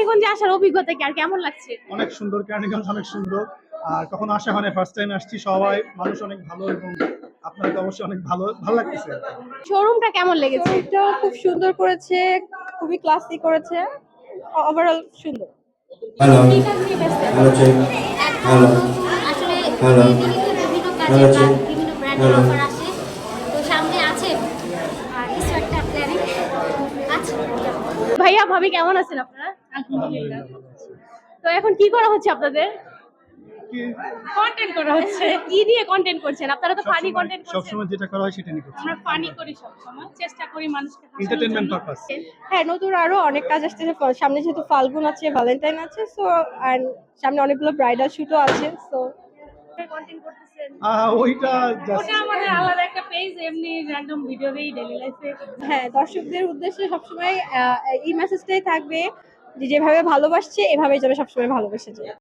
কেরানীগঞ্জে আসার অভিজ্ঞতা কি আর কেমন লাগছে? অনেক সুন্দর কেরানীগঞ্জ অনেক সুন্দর। আর কখনো আসা হয় না ফার্স্ট টাইম আসছি সবাই মানুষ অনেক ভালো এবং আপনাকে অবশ্যই অনেক ভালো ভালো লাগতেছে শোরুমটা কেমন লেগেছে? এটা খুব সুন্দর করেছে খুবই ক্লাসি করেছে ওভারঅল সুন্দর। হ্যালো হ্যালো চেক হ্যালো আসলে Hello. বিভিন্ন কাজে ভাইয়া ভাবি কেমন আছেন আপনারা? তো এখন কি করা হচ্ছে আপনাদের? কন্টেন্ট করা হচ্ছে। কি দিয়ে কন্টেন্ট করছেন? আপনারা তো ফানি কন্টেন্ট করছেন। সবসময় যেটা করা হয় সেটা নিয়ে করছি। আমরা ফানি করি সবসময়। চেষ্টা করি মানুষকে হাসানোর এন্টারটেনমেন্ট পারপাস হ্যাঁ নতুন আরও অনেক কাজ আসতেছে সামনে যেহেতু ফাল্গুন আছে ভ্যালেন্টাইন আছে সো অ্যান্ড সামনে অনেকগুলো ব্রাইডাল শুটও আছে সো কন্টেন্ট করতেছেন। ওইটা জাস্ট ওটা আমাদের আলাদা একটা যে এমনি র্যান্ডম ভিডিও দেই ডেইলি লাইফে হ্যাঁ দর্শকদের উদ্দেশ্যে সবসময় এই মেসেজটাই থাকবে যে যেভাবে ভালোবাসছে, এভাবেই যাবে সবসময় ভালোবেসে যায়।